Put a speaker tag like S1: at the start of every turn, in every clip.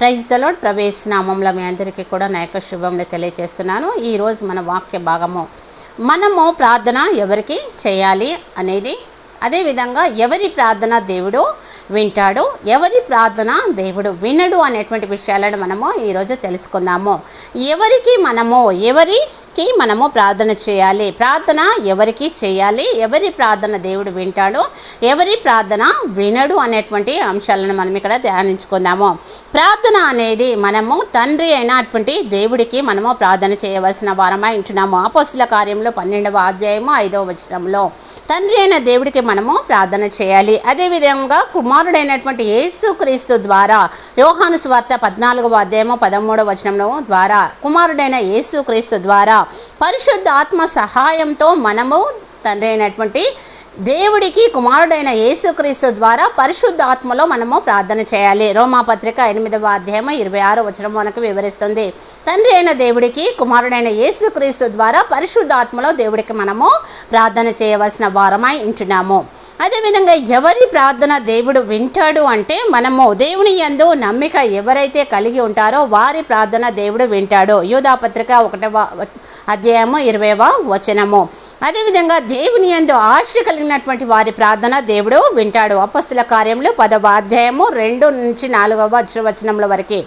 S1: Praise దలోడ్ ప్రవేశ నామంలో మీ అందరికీ కూడా నా యొక్క శుభంలో తెలియజేస్తున్నాను. ఈరోజు మన వాక్య భాగము మనము ప్రార్థన ఎవరికి చేయాలి అనేది. అదేవిధంగా ఎవరి ప్రార్థన దేవుడు వింటాడు ఎవరి ప్రార్థన దేవుడు వినడు అనేటువంటి విషయాలను మనము ఈరోజు తెలుసుకుందాము. ఎవరికి మనము ఎవరి కి మనము ప్రార్థన చేయాలి? ప్రార్థన ఎవరికి చేయాలి? ఎవరి ప్రార్థన దేవుడు వింటాడు ఎవరి ప్రార్థన వినడు అనేటువంటి అంశాలను మనం ఇక్కడ ధ్యానించుకుందాము. ప్రార్థన అనేది మనము తండ్రి అయినటువంటి దేవుడికి మనము ప్రార్థన చేయవలసిన వారమై ఉంటున్నాము. అపోస్తుల కార్యంలో పన్నెండవ అధ్యాయము ఐదవ వచనంలో తండ్రి అయిన దేవుడికి మనము ప్రార్థన చేయాలి. అదేవిధంగా కుమారుడైనటువంటి యేసుక్రీస్తు ద్వారా యోహాను స్వార్త పద్నాలుగవ అధ్యాయము పదమూడవ వచనంలో ద్వారా కుమారుడైన యేసుక్రీస్తు ద్వారా పరిశుద్ధ ఆత్మ సహాయంతో మనము తండ్రి అయినటువంటి దేవుడికి కుమారుడైన యేసుక్రీస్తు ద్వారా పరిశుద్ధ ఆత్మలో మనము ప్రార్థన చేయాలి. రోమాపత్రిక ఎనిమిదవ అధ్యాయం ఇరవై ఆరు వచనం మనకు వివరిస్తుంది. తండ్రి అయిన దేవుడికి కుమారుడైన యేసుక్రీస్తు ద్వారా పరిశుద్ధ ఆత్మలో దేవుడికి మనము ప్రార్థన చేయవలసిన వారమై ఉంటున్నాము. అదేవిధంగా ఎవరి ప్రార్థన దేవుడు వింటాడు అంటే మనము దేవుని యందు నమ్మిక ఎవరైతే కలిగి ఉంటారో వారి ప్రార్థన దేవుడు వింటాడు. యూధాపత్రిక ఒకటవ అధ్యాయము ఇరవైవ వచనము. అదేవిధంగా దేవుని యందు ఆశ కలిగినటువంటి వారి ప్రార్థన దేవుడు వింటాడు. అపస్తుల కార్యంలో పదవ అధ్యాయము రెండు నుంచి నాలుగవ వచనముల వరకు.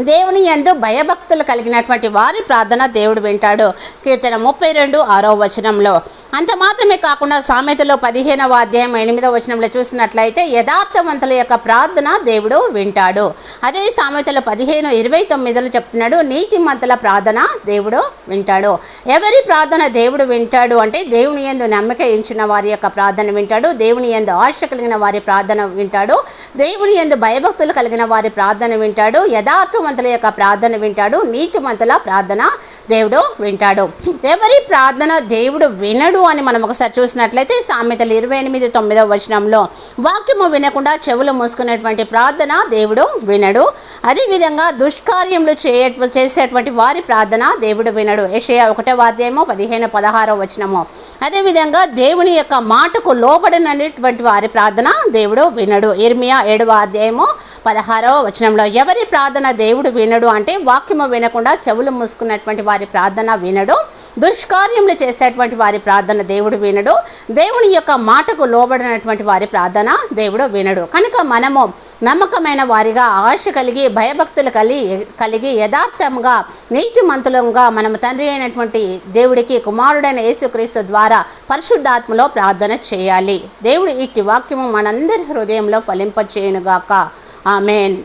S1: దేవుని ఎందు భయభక్తులు కలిగినటువంటి వారి ప్రార్థన దేవుడు వింటాడు. కీర్తన ముప్పై రెండు ఆరో వచనంలో అంత మాత్రమే కాకుండా సామెతలో పదిహేనవ అధ్యాయం ఎనిమిదవ వచనంలో చూసినట్లయితే యథార్థవంతుల యొక్క ప్రార్థన దేవుడు వింటాడు. అదే సామెతలో పదిహేను ఇరవై తొమ్మిదిలో చెప్తున్నాడు నీతిమంతుల ప్రార్థన దేవుడు వింటాడు. ఎవరి ప్రార్థన దేవుడు వింటాడు అంటే దేవుని ఎందు నమ్మక ఎంచిన వారి యొక్క ప్రార్థన వింటాడు దేవుని ఎందు ఆశ కలిగిన వారి ప్రార్థన వింటాడు దేవుని ఎందు భయభక్తులు కలిగిన వారి ప్రార్థన వింటాడు యథార్థవంతుల యొక్క ప్రార్థన వింటాడు నీతిమంతుల ప్రార్థన దేవుడు వింటాడు. ఎవరి ప్రార్థన దేవుడు వినడు అని మనం ఒకసారి చూసినట్లయితే సామెతలు ఇరవై ఎనిమిది తొమ్మిదవ వచనంలో వాక్యము వినకుండా చెవులు మూసుకునేటువంటి ప్రార్థన దేవుడు వినడు. అదేవిధంగా దుష్కార్యములు చేయ చేసేటువంటి వారి ప్రార్థన దేవుడు వినడు. ఏషయా ఒకటవ అధ్యాయము పదిహేను పదహారో వచనము. అదేవిధంగా దేవుని యొక్క మాటకు లోబడినటువంటి వారి ప్రార్థన దేవుడు వినడు. ఇర్మియా ఏడవ అధ్యాయము పదహారవ వచనంలో ఎవరి ప్రార్థన దేవుడు వినడు అంటే వాక్యము వినకుండా చెవులు మూసుకున్నటువంటి వారి ప్రార్థన వినడు. దుష్కార్యములు చేసేటువంటి వారి ప్రార్థన దేవుడు వినడు. దేవుని యొక్క మాటకు లోబడినటువంటి వారి ప్రార్థన దేవుడు వినడు. కనుక మనము నమ్మకమైన వారిగా ఆశ కలిగి భయభక్తులు కలిగి కలిగి యథార్థంగా నీతిమంతులంగా మనము తండ్రి అయినటువంటి దేవుడికి కుమారుడైన యేసుక్రీస్తు ద్వారా పరిశుద్ధాత్మలో ప్రార్థన చేయాలి. దేవుడు ఇట్టి వాక్యము మనందరి హృదయంలో ఫలింపచేయనుగాక. ఆమెన్.